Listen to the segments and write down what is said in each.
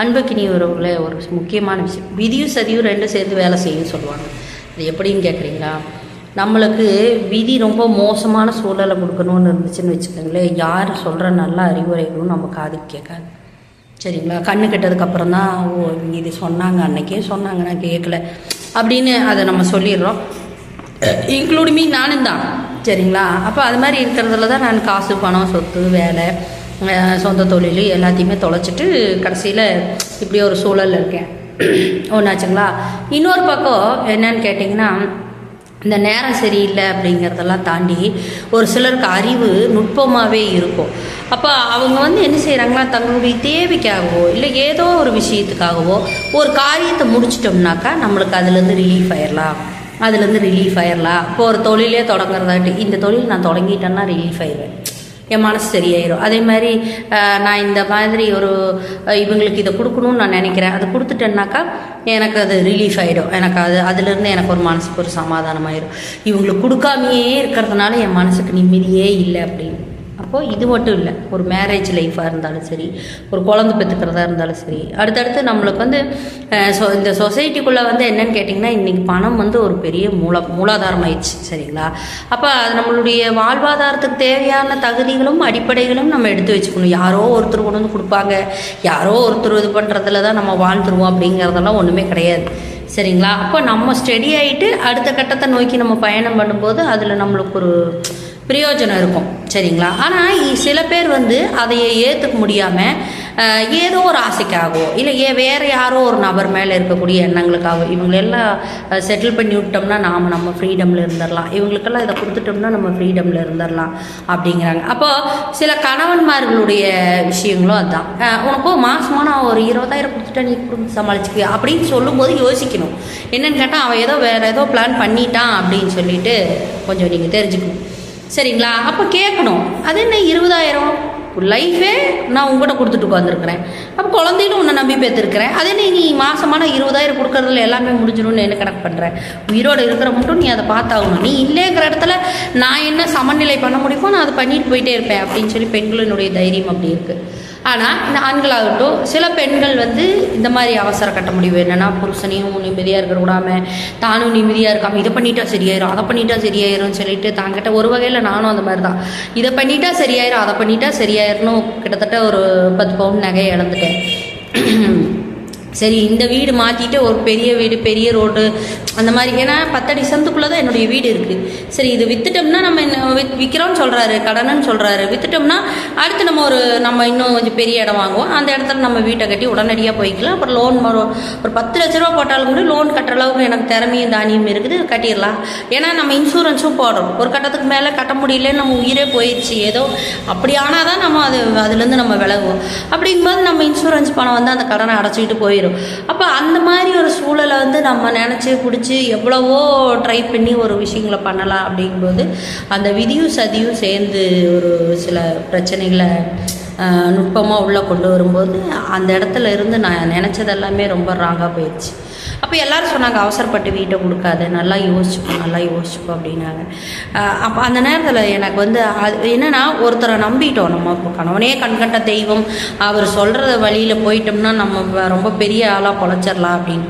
அன்புக்கினி உறவுகளே ஒரு முக்கியமான விஷயம். விதியும் சதியும் ரெண்டும் சேர்ந்து வேலை செய்யும் சொல்லுவாங்க. அது எப்படின்னு கேட்குறீங்களா நம்மளுக்கு விதி ரொம்ப மோசமான சூழலை கொடுக்கணும்னு இருந்துச்சுன்னு வச்சுக்கோங்களேன். யார் சொல்கிற நல்ல அறிவுரைகளும் நம்ம காதுக்கு கேட்காது. சரிங்களா? கண்ணு கெட்டதுக்கப்புறம் தான் ஓ இங்கே இது சொன்னாங்க அன்னைக்கே சொன்னாங்க நான் கேட்கல அப்படின்னு அதை நம்ம சொல்லிடுறோம். இன்க்ளூடிங் மீ நானும் தான். சரிங்களா? அப்போ அது மாதிரி இருக்கிறதுல தான் நான் காசு பணம் சொத்து வேலை சொந்த தொழில் எல்லாத்தையுமே தொலைச்சிட்டு கடைசியில் இப்படி ஒரு சூழல்ல இருக்கேன். ஒன்றாச்சுங்களா இன்னொரு பக்கம் என்னன்னு கேட்டிங்கன்னா இந்த நேரம் சரியில்லை அப்படிங்கிறதெல்லாம் தாண்டி ஒரு சிலருக்கு அறிவு நுட்பமாகவே இருக்கும். அப்போ அவங்க வந்து என்ன செய்கிறாங்கன்னா தங்களுடைய தேவைக்காகவோ இல்லை ஏதோ ஒரு விஷயத்துக்காகவோ ஒரு காரியத்தை முடிச்சிட்டோம்னாக்கா நம்மளுக்கு அதுலேருந்து ரிலீஃப் ஆயிடலாம் அதுலேருந்து ரிலீஃப் ஆயிடலாம் இப்போ ஒரு தொழிலே தொடங்குறதாட்டி இந்த தொழில் நான் தொடங்கிட்டேன்னா ரிலீஃப் ஆயிடுவேன். என் மனசு சரியாயிரும். அதே மாதிரி நான் இந்த மாதிரி ஒரு இவங்களுக்கு இதை கொடுக்கணும்னு நான் நினைக்கிறேன். அதை கொடுத்துட்டேன்னாக்கா எனக்கு அது ரிலீஃப் ஆகிடும் எனக்கு அது அதுலேருந்து எனக்கு ஒரு மனசுக்கு ஒரு சமாதானம் ஆயிடும் இவங்களுக்கு கொடுக்காமையே இருக்கிறதுனால என் மனசுக்கு நிம்மதியே இல்லை அப்படின்னு. அப்போது இது மட்டும் இல்லை ஒரு மேரேஜ் லைஃப்பாக இருந்தாலும் சரி ஒரு குழந்தை பெற்றுக்கிறதா இருந்தாலும் சரி. அடுத்தடுத்து நம்மளுக்கு வந்து சொ இந்த சொசைட்டிக்குள்ளே வந்து என்னன்னு கேட்டிங்கன்னா இன்றைக்கி பணம் வந்து ஒரு பெரிய மூல மூலாதாரம் ஆயிடுச்சு சரிங்களா? அப்போ அது நம்மளுடைய வாழ்வாதாரத்துக்கு தேவையான தகுதிகளும் அடிப்படைகளும் நம்ம எடுத்து வச்சுக்கணும். யாரோ ஒருத்தர் கொண்டு வந்து கொடுப்பாங்க. யாரோ ஒருத்தர் இது பண்ணுறதுல தான் நம்ம வாழ்ந்துருவோம் அப்படிங்கிறதெல்லாம் ஒன்றுமே கிடையாது. சரிங்களா? அப்போ நம்ம ஸ்டெடி ஆகிட்டு அடுத்த கட்டத்தை நோக்கி நம்ம பயணம் பண்ணும்போது அதில் நம்மளுக்கு ஒரு பிரயோஜனம் இருக்கும் சரிங்களா? ஆனால் சில பேர் வந்து அதையே ஏற்றுக்க முடியாமல் ஏதோ ஒரு ஆசைக்காகவோ இல்லை ஏ வேறு யாரோ ஒரு நபர் மேலே இருக்கக்கூடிய எண்ணங்களுக்காகவோ இவங்களெல்லாம் செட்டில் பண்ணி விட்டோம்னா நாம் நம்ம ஃப்ரீடமில் இருந்துடலாம் இவங்களுக்கெல்லாம் இதை கொடுத்துட்டோம்னா நம்ம ஃப்ரீடமில் இருந்துடலாம் அப்படிங்கிறாங்க. அப்போது சில கணவன்மார்களுடைய விஷயங்களும் அதுதான் உனக்கும் மாதமாக நான் ஒரு இருபதாயிரம் கொடுத்துட்டா நீ குடும்பம் அப்படின்னு சொல்லும்போது யோசிக்கணும். என்னென்னு கேட்டால் அவன் ஏதோ வேறு ஏதோ பிளான் பண்ணிட்டான் அப்படின்னு சொல்லிட்டு கொஞ்சம் நீங்கள் தெரிஞ்சுக்கணும். சரிங்களா? அப்போ கேட்கணும் அது என்ன இருபதாயிரம்? லைஃபே நான் உங்கள்கிட்ட கொடுத்துட்டு உட்காந்துருக்குறேன் அப்போ குழந்தையிலும் உன்னை நம்பி பேத்துருக்கிறேன் அதே நீ நீ இருபதாயிரம் கொடுக்கறதுல எல்லாமே முடிஞ்சிடும்னு என்ன கணக்கு பண்ணுறேன் உயிரோடு இருக்கிற மட்டும் நீ அதை பார்த்தாகணும். நீ இல்லைங்கிற இடத்துல நான் என்ன சமநிலை பண்ண முடியுமோ நான் அதை பண்ணிட்டு போயிட்டே இருப்பேன் அப்படின்னு சொல்லி பெண்களினுடைய தைரியம் அப்படி இருக்குது ஆனால் இந்த ஆண்களாகட்டும் சில பெண்கள் வந்து இந்த மாதிரி அவசர கட்ட முடிவு. என்னென்னா புருஷனையும் நிம்மதியாக இருக்க விடாமல் தானும் நிம்மதியாக இருக்காம இதை பண்ணிட்டா சரியாயிரும் அதை பண்ணிட்டா சரியாயிரும்னு சொல்லிட்டு தாங்கிட்ட ஒரு வகையில் நானும் அந்த மாதிரி தான். இதை பண்ணிட்டா சரியாயிரும் அதை பண்ணிட்டா சரியாயிரும்னு கிட்டத்தட்ட ஒரு பத்து பவுன் நகையை இழந்துட்டேன். சரி இந்த வீடு மாற்றிட்டு ஒரு பெரிய வீடு பெரிய ரோடு அந்த மாதிரி. ஏன்னா பத்தடி சந்துக்குள்ளே தான் என்னுடைய வீடு இருக்குது சரி இது விற்றுட்டோம்னா நம்ம என்ன வித் விற்கிறோம்னு சொல்கிறாரு கடனுன்னு சொல்கிறாரு விற்றுட்டோம்னா அடுத்து நம்ம ஒரு நம்ம இன்னும் கொஞ்சம் பெரிய இடம் வாங்குவோம். அந்த இடத்துல நம்ம வீட்டை கட்டி உடனடியாக போய்க்கலாம். அப்புறம் லோன் ஒரு பத்து லட்ச ரூபா போட்டாலும் கூட லோன் கட்டுற அளவுக்கு எனக்கு திறமையும் தானியம் இருக்குது. கட்டிடலாம். ஏன்னா நம்ம இன்சூரன்ஸும் போடுறோம். ஒரு கட்டத்துக்கு மேலே கட்ட முடியலன்னு நம்ம உயிரே போயிடுச்சு. ஏதோ அப்படி ஆனால் தான் நம்ம அது அதுலேருந்து நம்ம விலகுவோம். அப்படிங்கும்போது நம்ம இன்சூரன்ஸ் பணம் வந்து அந்த கடனை அடைச்சிக்கிட்டு போயிடும். அப்போ அந்த மாதிரி ஒரு சூழலை வந்து நம்ம நினச்சி பிடிச்சி எவ்வளவோ ட்ரை பண்ணி ஒரு விஷயங்களை பண்ணலாம் அப்படிங்கும்போது அந்த விதியும் சதியும் சேர்ந்து ஒரு சில பிரச்சனைகளை நுட்பமாக உள்ளே கொண்டு வரும்போது அந்த இடத்துல இருந்து நான் நினச்சதெல்லாமே ரொம்ப ராங்காக போயிடுச்சு அப்போ எல்லோரும் சொன்னாங்க அவசரப்பட்டு வீட்டை கொடுக்காத நல்லா யோசிச்சுக்கோ நல்லா யோசிச்சுக்கோ அப்படின்னாங்க. அப்போ அந்த நேரத்தில் எனக்கு வந்து அது என்னென்னா ஒருத்தரை நம்பிட்டோம். நம்ம கணவனே கண்கண்ட தெய்வம். அவர் சொல்கிற வழியில் போயிட்டோம்னா நம்ம ரொம்ப பெரிய ஆளாக பொழைச்சிடலாம் அப்படின்னு.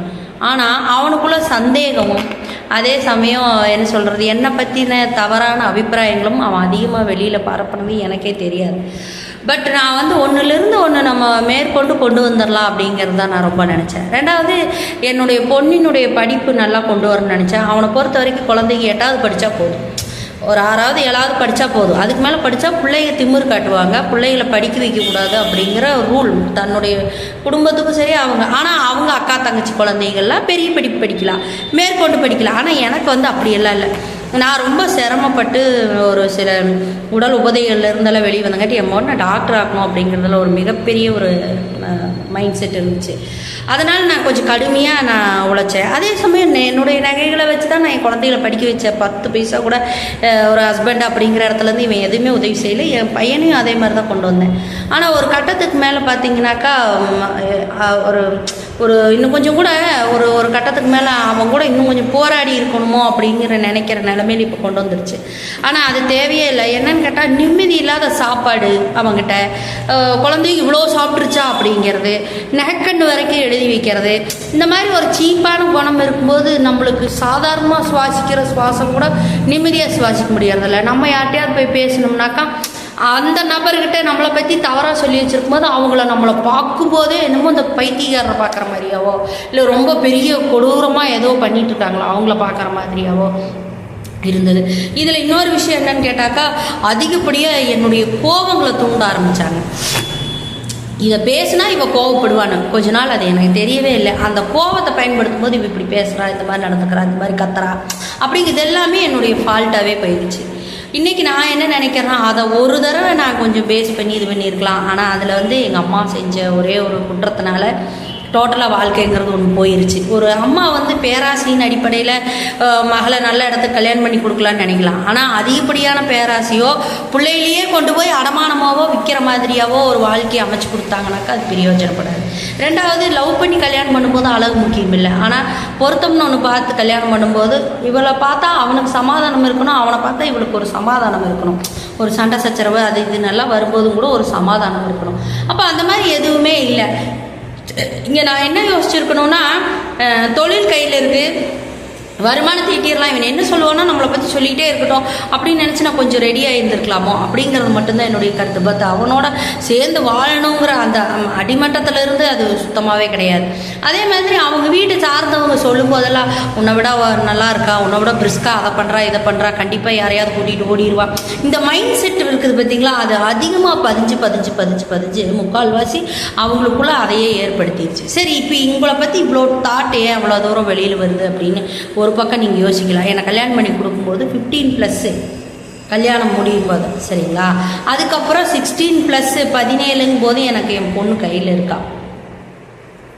ஆனால் அவனுக்குள்ள சந்தேகமும் அதே சமயம் என்ன சொல்கிறது என்னை பற்றின தவறான அபிப்பிராயங்களும் அவன் அதிகமாக வெளியில் பரப்புனது எனக்கே தெரியாது. பட் நான் வந்து ஒன்றுலேருந்து ஒன்று நம்ம மேற்கொண்டு கொண்டு வந்துடலாம் அப்படிங்கிறது தான் நான் ரொம்ப நினச்சேன். ரெண்டாவது என்னுடைய பொண்ணினுடைய படிப்பு நல்லா கொண்டு வரணும்னு நினச்சேன். அவனை பொறுத்த வரைக்கும் குழந்தைக்கு எட்டாவது படித்தா போதும். ஒரு ஆறாவது ஏழாவது படித்தா போதும். அதுக்கு மேலே படித்தா பிள்ளைங்க திமிரு காட்டுவாங்க. பிள்ளைகளை படிக்க வைக்கக்கூடாது அப்படிங்கிற ரூல் தன்னுடைய குடும்பத்துக்கும் சரி அவங்க ஆனால் அவங்க அக்கா தங்கச்சி குழந்தைகள்லாம் பெரிய படிப்பு படிக்கலாம். மேற்கொண்டு படிக்கலாம். ஆனால் எனக்கு வந்து அப்படியெல்லாம் இல்லை. நான் ரொம்ப சிரமப்பட்டு ஒரு சில உடல் உபதைகள்ல இருந்தெல்லாம் வெளியே வந்தங்காட்டி என் நான் டாக்டர் ஆகணும் அப்படிங்கிறதுல ஒரு மிகப்பெரிய ஒரு மைண்ட் செட் இருந்துச்சு. அதனால் நான் கொஞ்சம் கடுமையாக நான் உழைச்சேன். அதே சமயம் என்னுடைய நகைகளை வச்சு தான் நான் என் குழந்தைகளை படிக்க வச்சேன். பத்து பைசா கூட ஒரு ஹஸ்பண்ட் அப்படிங்கிற இடத்துலேருந்து இவன் எதுவுமே உதவி செய்யலை. என் பையனையும் அதே மாதிரி தான் கொண்டு வந்தேன். ஆனால் ஒரு கட்டத்துக்கு மேலே பார்த்தீங்கன்னாக்கா ஒரு ஒரு இன்னும் கொஞ்சம் கூட ஒரு ஒரு கட்டத்துக்கு மேலே அவன் கூட இன்னும் கொஞ்சம் போராடி இருக்கணுமோ அப்படிங்கிற நினைக்கிற நிலமையில இப்போ கொண்டு வந்துருச்சு. ஆனால் அது தேவையே இல்லை. என்னன்னு கேட்டால் நிம்மதி இல்லாத சாப்பாடு அவங்ககிட்ட குழந்தைங்க இவ்வளோ சாப்பிட்ருச்சா அப்படிங்கிறது நெகக்கண்ணு வரைக்கும் எழுதி வைக்கிறது. இந்த மாதிரி ஒரு சீப்பான குணம் இருக்கும்போது நம்மளுக்கு சாதாரணமாக சுவாசிக்கிற சுவாசம் கூட நிம்மதியாக சுவாசிக்க முடியறதில்ல. நம்ம யார்கிட்டயாவது போய் பேசணும்னாக்கா அந்த நபர்கிட்ட நம்மளை பற்றி தவறாக சொல்லி வச்சிருக்கும் போது அவங்கள நம்மளை பார்க்கும்போதே என்னமோ இந்த பைத்தியக்காரரை பார்க்குற மாதிரியாவோ இல்லை ரொம்ப பெரிய கொடூரமாக ஏதோ பண்ணிட்டு இருக்காங்களோ அவங்கள பார்க்குற மாதிரியாவோ இருந்தது. இதில் இன்னொரு விஷயம் என்னன்னு கேட்டாக்கா அதிகப்படியாக என்னுடைய கோபங்களை தூண்ட ஆரம்பித்தாங்க இதை பேசினா இவ கோவப்படுவான்னு. கொஞ்ச நாள் அது எனக்கு தெரியவே இல்லை. அந்த கோவத்தை பயன்படுத்தும் போது இவ இப்படி பேசுகிறா இந்த மாதிரி நடந்துக்கிறா இந்த மாதிரி கத்துறா அப்படிங்கிறது எல்லாமே என்னுடைய ஃபால்ட்டாகவே போயிடுச்சு. இன்றைக்கி நான் என்ன நினைக்கிறேன்னா அதை ஒரு தடவை நான் கொஞ்சம் பேஸ் பண்ணி இது பண்ணியிருக்கலாம். ஆனால் அதில் வந்து எங்கள் அம்மா செஞ்ச ஒரே ஒரு குற்றத்தினால டோட்டலாக வாழ்க்கைங்கிறது ஒன்று போயிருச்சு. ஒரு அம்மா வந்து பேராசையின் அடிப்படையில் மகளை நல்ல இடத்துக்கு கல்யாணம் பண்ணி கொடுக்கலான்னு நினைக்கலாம். ஆனால் அதிகப்படியான பேராசையோ பிள்ளையிலேயே கொண்டு போய் அடமானமாவோ விற்கிற மாதிரியாவோ ஒரு வாழ்க்கையை அமைச்சு கொடுத்தாங்கனாக்கா அது பிரயோஜனப்படாது. ரெண்டாவது லவ் பண்ணி கல்யாணம் பண்ணும்போது அழகு முக்கியம் இல்லை ஆனால் பொருத்தம்னு ஒன்று பார்த்து கல்யாணம் பண்ணும்போது இவளை பார்த்தா அவனுக்கு சமாதானம் இருக்கணும் அவனை பார்த்தா இவளுக்கு ஒரு சமாதானம் இருக்கணும். ஒரு சண்டை சச்சரவு அது இது நல்லா வரும்போதும் கூட ஒரு சமாதானம் இருக்கணும். அப்போ அந்த மாதிரி எதுவுமே இல்லை. இங்கே நான் என்ன யோசிச்சிருக்கணும்னா தொழில் கையில் இருக்குது வருமானத்தை ஈட்டிடலாம். இவன் என்ன சொல்லுவானோ நம்மளை பற்றி சொல்லிக்கிட்டே இருக்கட்டும். அப்படின்னு நினச்சி நான் கொஞ்சம் ரெடியாக இருந்திருக்கலாமோ? அப்படிங்கிறது மட்டும்தான் என்னுடைய கருத்து. பட் அவனோட சேர்ந்து வாழணுங்கிற அந்த அடிமட்டத்திலிருந்து அடிமட்டத்துல இருந்து அது சுத்தமாகவே கிடையாது. அதே மாதிரி அவங்க வீட்டை சார்ந்தவங்க சொல்லும் போதெல்லாம் உன்னை விட நல்லா இருக்கா உன்னை விட பிரிஸ்கா அதை பண்ணுறா இதை பண்ணுறா கண்டிப்பாக யாரையாவது கூட்டிகிட்டு ஓடிடுவா இந்த மைண்ட் செட் இருக்குது பார்த்தீங்களா? அது அதிகமாக பதிஞ்சு பதிஞ்சு பதிஞ்சு பதிஞ்சு முக்கால்வாசி அவங்களுக்குள்ள அதையே ஏற்படுத்திடுச்சு சரி இப்போ உங்களை பற்றி இவ்வளோ தாட் ஏன் அவ்வளோ தூரம் வெளியில் வருது அப்படின்னு ஒரு பக்கம் நீங்கள் யோசிக்கலாம். என்னை கல்யாணம் பண்ணி கொடுக்கும்போது ஃபிஃப்டீன் ப்ளஸ்ஸு கல்யாணம் முடியும் போது சரிங்களா? அதுக்கப்புறம் சிக்ஸ்டீன் ப்ளஸ்ஸு பதினேழுங்கும் போது எனக்கு என் பொண்ணு கையில் இருக்கா.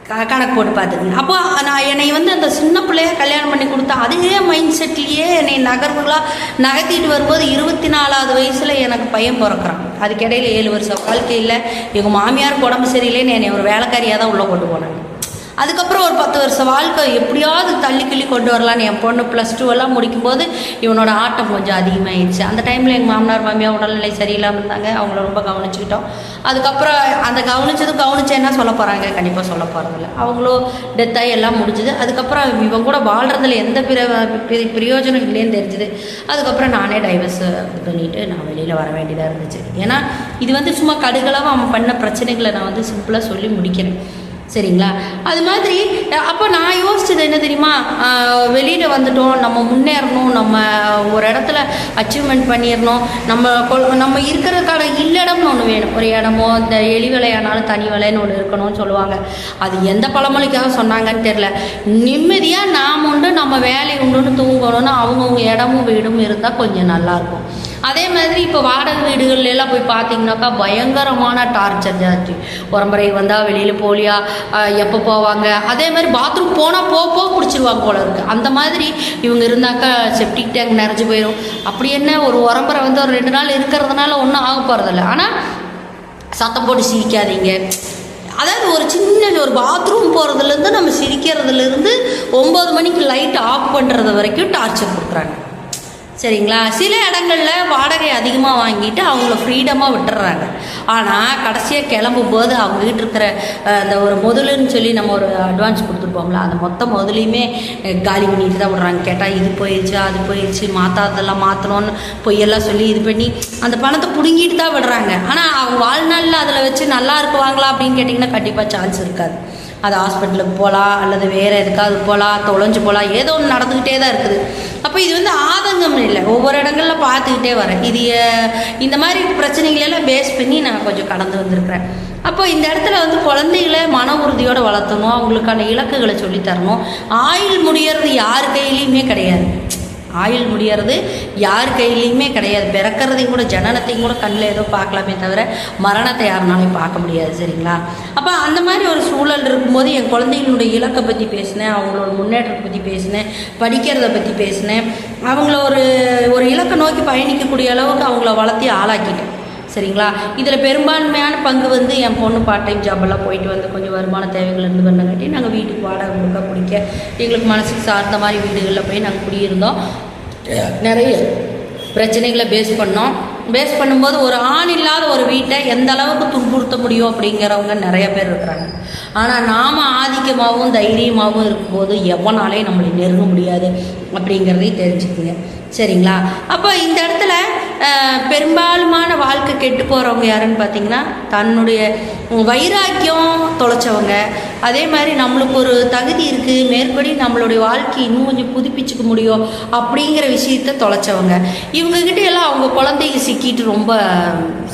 க- கணக்கு போட்டு பார்த்துக்குங்க. அப்போ நான் என்னை வந்து அந்த சின்ன பிள்ளைய கல்யாணம் பண்ணி கொடுத்தா அதே மைண்ட் செட்லேயே என்னை நகர்வுகளாக நகர்த்திட்டு வரும்போது இருபத்தி நாலாவது வயசில் எனக்கு பையன் பிறக்கிறான். அதுக்கிடையில் ஏழு வருஷம் வாழ்க்கையில் எங்கள் மாமியாருக்கு உடம்பு சரியில்லைன்னு என்னை ஒரு வேலைக்காரியாக தான் உள்ளே கொண்டு போனாங்க. அதுக்கப்புறம் ஒரு பத்து வருஷம் வாழ்க்கை எப்படியாவது தள்ளி கிள்ளி கொண்டு வரலான்னு என் பொண்ணு ப்ளஸ் டூ எல்லாம் முடிக்கும்போது இவனோட ஆட்டம் கொஞ்சம் அதிகமாகிடுச்சு அந்த டைமில் எங்கள் மாமனார் மாமியார் உடல்நிலை சரியில்லாமல் இருந்தாங்க. அவங்கள ரொம்ப கவனிச்சுக்கிட்டோம். அதுக்கப்புறம் அந்த கவனிச்சதும் கவனிச்சு என்ன சொல்ல போகிறாங்க கண்டிப்பாக சொல்ல போகிறதில்ல அவங்களும் டெத்தாகி எல்லாம் முடிஞ்சுது. அதுக்கப்புறம் இவன் கூட வாழ்கிறதுல எந்த பிர பிரயோஜனம் இல்லைன்னு தெரிஞ்சுது. அதுக்கப்புறம் நானே டைவர்ஸ் இது பண்ணிட்டு நான் வெளியில் வர வேண்டியதாக இருந்துச்சு. ஏன்னா இது வந்து சும்மா கடுகளாக அவன் பண்ண பிரச்சனைகளை நான் வந்து சிம்பிளாக சொல்லி முடிக்கிறேன். சரிங்களா? அது மாதிரி அப்போ நான் யோசிச்சது என்ன தெரியுமா? வெளியில் வந்துட்டோம் நம்ம முன்னேறணும் நம்ம ஒரு இடத்துல அச்சீவ்மெண்ட் பண்ணிடணும் நம்ம நம்ம இருக்கிறதுக்கான இல்லடம்னு ஒன்று வேணும். ஒரு இடமோ இந்த எலி விலையானாலும் தனி விலைன்னு ஒன்று இருக்கணும்னு சொல்லுவாங்க. அது எந்த பழமொழிக்காக சொன்னாங்கன்னு தெரில நிம்மதியாக நாம் உண்டு நம்ம வேலை உண்டுன்னு தூங்கணும்னு அவங்கவுங்க இடமும் வீடும் இருந்தால் கொஞ்சம் நல்லாயிருக்கும் அதே மாதிரி இப்போ வாடகை வீடுகள் எல்லாம் போய் பார்த்தீங்கன்னாக்கா பயங்கரமான டார்ச்சர் ஜாஸ்தி. உரம்பரை வந்தால் வெளியில் போலியா? எப்போ போவாங்க? அதே மாதிரி பாத்ரூம் போனால் போ போ பிடிச்சிருவாங்க போல இருக்கு. அந்த மாதிரி இவங்க இருந்தாக்கா செப்டிக் டேங்க் நிறைஞ்சு போயிடும் அப்படி என்ன ஒரு உரம்பரை வந்து ஒரு ரெண்டு நாள் இருக்கிறதுனால ஒன்றும் ஆக போகிறதில்ல ஆனால் சத்தம் போட்டு சிரிக்காதீங்க. அதாவது ஒரு சின்ன ஒரு பாத்ரூம் போகிறதுலேருந்து நம்ம சிரிக்கிறதுலேருந்து ஒம்பது மணிக்கு லைட் ஆஃப் பண்ணுறது வரைக்கும் டார்ச்சர் கொடுக்குறாங்க. சரிங்களா? சில இடங்களில் வாடகை அதிகமாக வாங்கிட்டு அவங்கள ஃப்ரீடமாக விட்டுறாங்க. ஆனால் கடைசியாக கிளம்பும்போது அவங்க கிட்ட இருக்கிற அந்த ஒரு முதலுன்னு சொல்லி நம்ம ஒரு அட்வான்ஸ் கொடுத்துருப்போம்ல அந்த மொத்த முதலையுமே காலி பண்ணிட்டு தான் விடுறாங்க. கேட்டால் இது போயிடுச்சு அது போயிடுச்சு மாற்றாததெல்லாம் மாற்றணும்னு பொய்யெல்லாம் சொல்லி இது பண்ணி அந்த பணத்தை பிடுங்கிட்டு தான் விடுறாங்க. ஆனால் அவங்க வாழ்நாளில் அதில் வச்சு நல்லா இருக்குவாங்களா அப்படின்னு கேட்டிங்கன்னா கண்டிப்பாக சான்ஸ் இருக்காது. அது ஹாஸ்பிட்டலுக்கு போகலாம் அல்லது வேறு எதுக்காவது போகலாம் தொலைஞ்சு போகலாம் ஏதோ ஒன்று நடந்துக்கிட்டே தான் இருக்குது. அப்போ இது வந்து ஆதங்கம் இல்லை. ஒவ்வொரு இடங்களில் பார்த்துக்கிட்டே வரேன். இது இந்த மாதிரி பிரச்சனைகளெல்லாம் பேஸ் பண்ணி நான் கொஞ்சம் கடந்து வந்திருக்கிறேன். அப்போ இந்த இடத்துல வந்து குழந்தைகளை மன உறுதியோடு வளர்த்தணும் அவங்களுக்கான இலக்குகளை சொல்லித் தரணும். ஆயுள் முடியறது யார் கையிலையுமே கிடையாது. ஆயுள் முடியறது யார் கையிலையுமே கிடையாது. பிறக்கிறதையும் கூட ஜனனத்தையும் கூட கண்ணில் ஏதோ பார்க்கலாமே தவிர மரணத்தை யாருனாலையும் பார்க்க முடியாது. சரிங்களா? அப்போ அந்த மாதிரி ஒரு சூழல் இருக்கும்போது என் குழந்தைகளுடைய இலக்கை பற்றி பேசினேன் அவங்களோட முன்னேற்றத்தை பற்றி பேசினேன் படிக்கிறத பற்றி பேசினேன். அவங்கள ஒரு ஒரு இலக்கை நோக்கி பயணிக்கக்கூடிய அளவுக்கு அவங்கள வளர்த்தி ஆளாக்கிட்டேன். சரிங்களா? இதில் பெரும்பான்மையான பங்கு வந்து என் பொண்ணு பார்ட் டைம் ஜாபெல்லாம் போயிட்டு வந்து கொஞ்சம் வருமான தேவைகள் இருந்து பண்ணங்காட்டி நாங்கள் வீட்டுக்கு வாடகை கொடுக்க பிடிக்க எங்களுக்கு மனசுக்கு சார்ந்த மாதிரி வீடுகளில் போய் நாங்கள் குடியிருந்தோம். நிறைய பிரச்சனைகளை பேஸ் பண்ணோம். பேஸ் பண்ணும்போது ஒரு ஆண் இல்லாத ஒரு வீட்டை எந்த அளவுக்கு துன்புறுத்த முடியும் அப்படிங்கிறவங்க நிறைய பேர் இருக்கிறாங்க. ஆனால் நாம் ஆதிக்கமாகவும் தைரியமாகவும் இருக்கும்போது எவனாலே நம்மளை நெருங்க முடியாது அப்படிங்கிறதையும் தெரிஞ்சுக்குங்க. சரிங்களா? அப்போ இந்த இடத்துல பெரும்பாலுமான வாழ்க்கை கெட்டு போகிறவங்க யாருன்னு பார்த்தீங்கன்னா தன்னுடைய வைராக்கியம் தொலைச்சவங்க. அதே மாதிரி நம்மளுக்கு ஒரு தகுதி இருக்குது மேற்படி நம்மளுடைய வாழ்க்கையை இன்னும் கொஞ்சம் புதுப்பிச்சுக்க முடியும் அப்படிங்கிற விஷயத்த தொலைச்சவங்க. இவங்கக்கிட்ட எல்லாம் அவங்க குழந்தைங்க சிக்கிட்டு ரொம்ப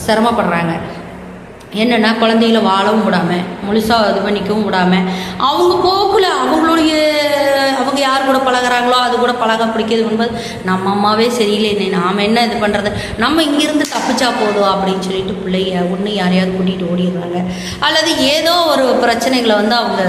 சிரமப்படுறாங்க. என்னென்னா குழந்தைகள வாழவும் விடாமல் முழுசாக இது பண்ணிக்கவும் விடாமல் அவங்க போக்கில் அவங்களுடைய அவங்க யார் கூட பழகுறாங்களோ அது கூட பழக பிடிக்கிறது என்பது நம்ம அம்மாவே சரியில்லை. நாம் என்ன இது பண்ணுறது நம்ம இங்கிருந்து தப்பிச்சா போதும் அப்படின்னு சொல்லிட்டு பிள்ளைய ஒன்று யாரையாவது கூட்டிகிட்டு ஓடிடுறாங்க. அல்லது ஏதோ ஒரு பிரச்சனைகளை வந்து அவங்க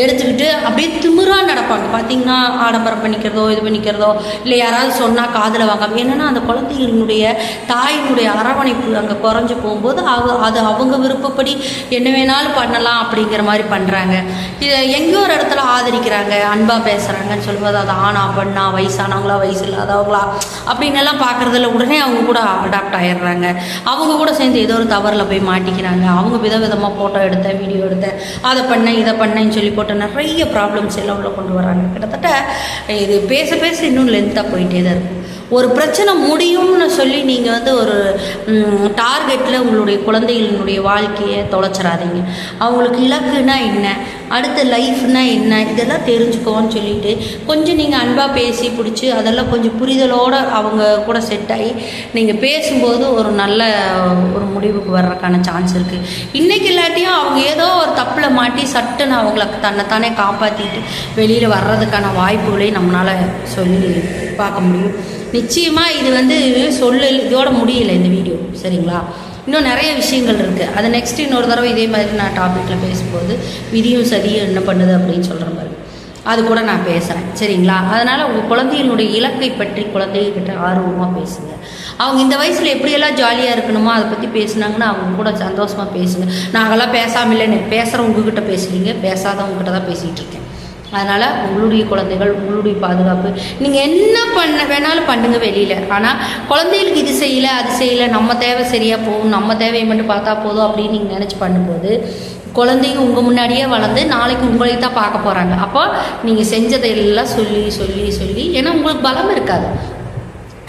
எடுத்துக்கிட்டு அப்படியே திமிராக நடப்பாங்க. பார்த்தீங்கன்னா ஆடம்பரம் பண்ணிக்கிறதோ இது பண்ணிக்கிறதோ இல்லை யாராவது சொன்னால் காதில் வாங்க என்னென்னா அந்த குழந்தைகளினுடைய தாயினுடைய அரவணைப்பு அங்கே குறைஞ்சி போகும்போது அவ அது அவங்க விருப்பப்படி என்ன வேணாலும் பண்ணலாம் அப்படிங்கிற மாதிரி பண்ணுறாங்க இதை எங்கேயோ ஒரு இடத்துல ஆதரிக்கிறாங்க அன்பாக பேசுகிறாங்கன்னு சொல்லும்போது அது ஆனா பண்ணா வயசானவங்களா வயசு இல்லாதவங்களா அப்படின்னு எல்லாம் பார்க்குறதுல உடனே அவங்க கூட அடாப்ட் ஆயிடுறாங்க. அவங்க கூட சேர்ந்து ஏதோ ஒரு தவறில் போய் மாட்டிக்கிறாங்க. அவங்க விதவிதமாக ஃபோட்டோ எடுத்தேன் வீடியோ எடுத்தேன். அதை பண்ணேன் இதை பண்ணேன்னு சொல்லி போட்டு நிறைய ப்ராப்ளம்ஸ் எல்லாம் உள்ள கொண்டு வராங்க. கிட்டத்தட்ட இது பேச பேச இன்னும் லென்த்தாக போயிட்டே தான் இருக்கும் ஒரு பிரச்சனை முடியும்னு சொல்லி நீங்கள் வந்து ஒரு டார்கெட்டில் உங்களுடைய குழந்தைகளினுடைய வாழ்க்கையை தொலைச்சிடாதீங்க. அவங்களுக்கு இலக்குனா என்ன? அடுத்த லைஃப்னா என்ன? இதெல்லாம் தெரிஞ்சுக்கோன்னு சொல்லிட்டு கொஞ்சம் நீங்கள் அன்பாக பேசி பிடிச்சி அதெல்லாம் கொஞ்சம் புரிதலோடு அவங்க கூட செட் ஆகி நீங்கள் பேசும்போது ஒரு நல்ல ஒரு முடிவுக்கு வர்றதுக்கான சான்ஸ் இருக்குது இன்றைக்கி இல்லாட்டியும் அவங்க ஏதோ ஒரு தப்பில் மாட்டி சட்டுன்னு அவங்கள தன்னைத்தானே காப்பாற்றிட்டு வெளியில் வர்றதுக்கான வாய்ப்புகளையும் நம்மளால் சொல்லி பார்க்க முடியும். நிச்சயமாக இது வந்து சொல்ல இதோட முடியல இந்த வீடியோ சரிங்களா? இன்னும் நிறைய விஷயங்கள் இருக்குது அது நெக்ஸ்ட் இன்னொரு தடவை இதே மாதிரி நான் டாப்பிக்கில் பேசும்போது விதியும் சதியும் என்ன பண்ணுது அப்படின்னு சொல்கிற மாதிரி. அது கூட நான் பேசுகிறேன் சரிங்களா? அதனால் உங்கள் குழந்தைகளுடைய இலக்கை பற்றி குழந்தைகிட்ட ஆர்வமாக பேசுங்க. அவங்க இந்த வயசில் எப்படியெல்லாம் ஜாலியாக இருக்கணுமோ அதை பற்றி பேசுனாங்கன்னா அவங்க கூட சந்தோஷமாக பேசுங்க. நாங்களாம் பேசாமல் இல்லைன்னு பேசுகிறவங்க உங்ககிட்ட பேசுகிறீங்க பேசாதவங்ககிட்ட தான் பேசிகிட்டு இருக்கேன். அதனால் உங்களுடைய குழந்தைகள் உங்களுடைய பாதுகாப்பு. நீங்கள் என்ன பண்ண வேணாலும் பண்ணுங்க வெளியில். ஆனால் குழந்தைகளுக்கு இது செய்யலை அது செய்யலை நம்ம தேவை சரியாக போகும் நம்ம தேவையை மட்டும் பார்த்தா போதும் அப்படின்னு நீங்கள் நினச்சி பண்ணும்போது குழந்தைங்க உங்கள் முன்னாடியே வளர்ந்து நாளைக்கு உங்களை தான் பார்க்க போகிறாங்க அப்போ நீங்கள் செஞ்சதை எல்லாம் சொல்லி சொல்லி சொல்லி ஏன்னா உங்களுக்கு பலம் இருக்காது.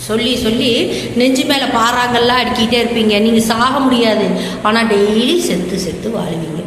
சொல்லி சொல்லி நெஞ்சு மேலே பாறாங்கள்லாம் அடிக்கிட்டே இருப்பீங்க. நீங்கள் சாக முடியாது. ஆனால் டெய்லி செத்து செத்து வாழ்வீங்க.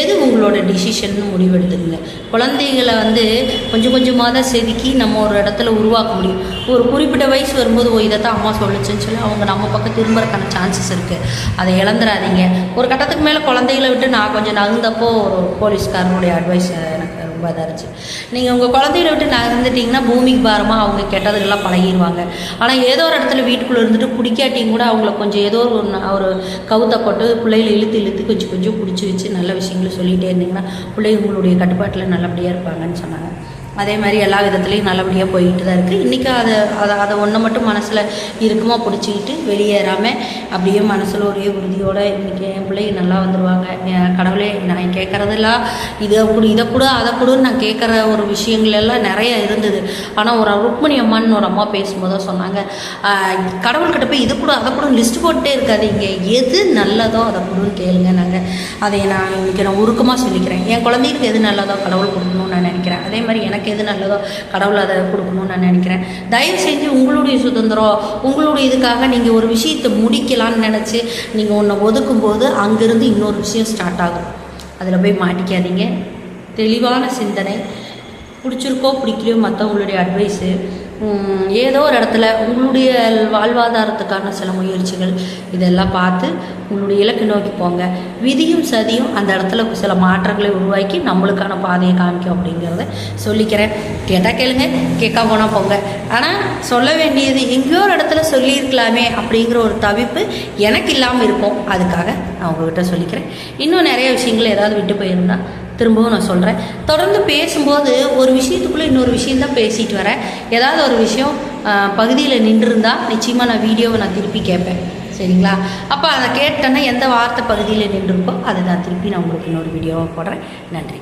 எது உங்களோட டிசிஷன் முடிவெடுத்துங்க குழந்தைகளை வந்து கொஞ்சம் கொஞ்சமாக தான் செதுக்கி நம்ம ஒரு இடத்துல உருவாக்க முடியும். ஒரு குறிப்பிட்ட வயசு வரும்போது ஓ இதை தான் அம்மா சொல்லுச்சுன்னு சொல்லி அவங்க நம்ம பக்கம் திரும்புறக்கான சான்சஸ் இருக்குது அதை இழந்துடாதீங்க ஒரு கட்டத்துக்கு மேலே குழந்தைகளை விட்டு நான் கொஞ்சம் நகுந்தப்போ ஒரு போலீஸ்காரனுடைய அட்வைஸ் எனக்கு ரொம்ப இதாக இருந்துச்சு. நீங்கள் உங்கள் குழந்தைகளை விட்டு நகர்ந்துட்டிங்கன்னா பூமிக்கு பாரமாக அவங்க கெட்டதுக்கெல்லாம் பழகிடுவாங்க ஆனால் ஏதோ ஒரு இடத்துல வீட்டுக்குள்ளே இருந்துட்டு பிடிக்காட்டியும் கூட அவங்கள கொஞ்சம் ஏதோ ஒரு ஒரு கவுத்தை போட்டு பிள்ளைகளை இழுத்து இழுத்து கொஞ்சம் கொஞ்சம் பிடிச்சி வச்சு நல்ல விஷயங்களை சொல்லிகிட்டே இருந்தீங்கன்னா பிள்ளைங்க உங்களுடைய கட்டுப்பாட்டில் நல்லபடியாக இருப்பாங்கன்னு சொன்னாங்க. அதே மாதிரி எல்லா விதத்துலேயும் நல்லபடியாக போயிட்டு தான் இருக்குது இன்றைக்கி அதை அதை அதை ஒன்று மட்டும் மனசில் இறுக்கமாக பிடிச்சிக்கிட்டு வெளியேறாமல் அப்படியே மனசில் ஒரே உறுதியோடு இன்றைக்கி என் பிள்ளைங்க நல்லா வந்துடுவாங்க என் கடவுளே நான் கேட்குறதெல்லாம் இதை கூட இதை கூட அதை கூடன்னு நான் கேட்குற ஒரு விஷயங்கள் எல்லாம் நிறைய இருந்தது. ஆனால் ஒரு ருக்மணி அம்மான்னு ஒரு அம்மா பேசும்போது தான் சொன்னாங்க கடவுள்கிட்ட போய் இதை கூட அதை கூட லிஸ்ட் போட்டே இருக்காதீங்க. எது நல்லதோ அதை கொடுன்னு கேளுங்க நாங்கள் அதை நான் இன்றைக்கி நான் உருக்கமாக சொல்லிக்கிறேன். என் குழந்தைகளுக்கு எது நல்லதோ கடவுள் கொடுக்கணும்னு நான் நினைக்கிறேன். அதே மாதிரி எனக்கு எது நல்லதோ கடவுள் அதை கொடுக்கணும்னு நான் நினைக்கிறேன். தயவு செஞ்சு உங்களுடைய சுதந்திரம் உங்களுடைய இதுக்காக நீங்கள் ஒரு விஷயத்தை முடிக்கலாம்னு நினச்சி நீங்கள் ஒன்றை ஒதுக்கும்போது அங்கேருந்து இன்னொரு விஷயம் ஸ்டார்ட் ஆகும். அதில் போய் மாட்டிக்காதீங்க. தெளிவான சிந்தனை. பிடிச்சிருக்கோ பிடிக்கலையோ மற்றவங்களுடைய அட்வைஸு ஏதோ ஒரு இடத்துல உங்களுடைய வாழ்வாதாரத்துக்கான சில முயற்சிகள் இதெல்லாம் பார்த்து உங்களுடைய இலக்கு நோக்கி போங்க. விதியும் சதியும் அந்த இடத்துல சில மாற்றங்களை உருவாக்கி நம்மளுக்கான பாதையை காமிக்கும் அப்படிங்கிறத சொல்லிக்கிறேன். கேட்டால் கேளுங்க கேட்க போனால் போங்க. ஆனால் சொல்ல வேண்டியது எங்கேயோ ஒரு இடத்துல சொல்லியிருக்கலாமே அப்படிங்கிற ஒரு தவிப்பு எனக்கு இல்லாமல் இருக்கும். அதுக்காக நான் உங்ககிட்ட சொல்லிக்கிறேன். இன்னும் நிறைய விஷயங்கள் ஏதாவது விட்டு போயிருந்தா திரும்பவும் நான் சொல்கிறேன் தொடர்ந்து பேசும்போது ஒரு விஷயத்துக்குள்ளே இன்னொரு விஷயம் தான் பேசிட்டு வரேன். ஏதாவது ஒரு விஷயம் பகுதியில் நின்றுருந்தா நிச்சயமாக நான் வீடியோவை நான் திருப்பி கேட்பேன். சரிங்களா? அப்போ அதை கேட்டேன்னா எந்த வார்த்தை பகுதியில் நின்றுருக்கோ அதை நான் திருப்பி நான் உங்களுக்கு இன்னொரு வீடியோவாக போடுறேன். நன்றி.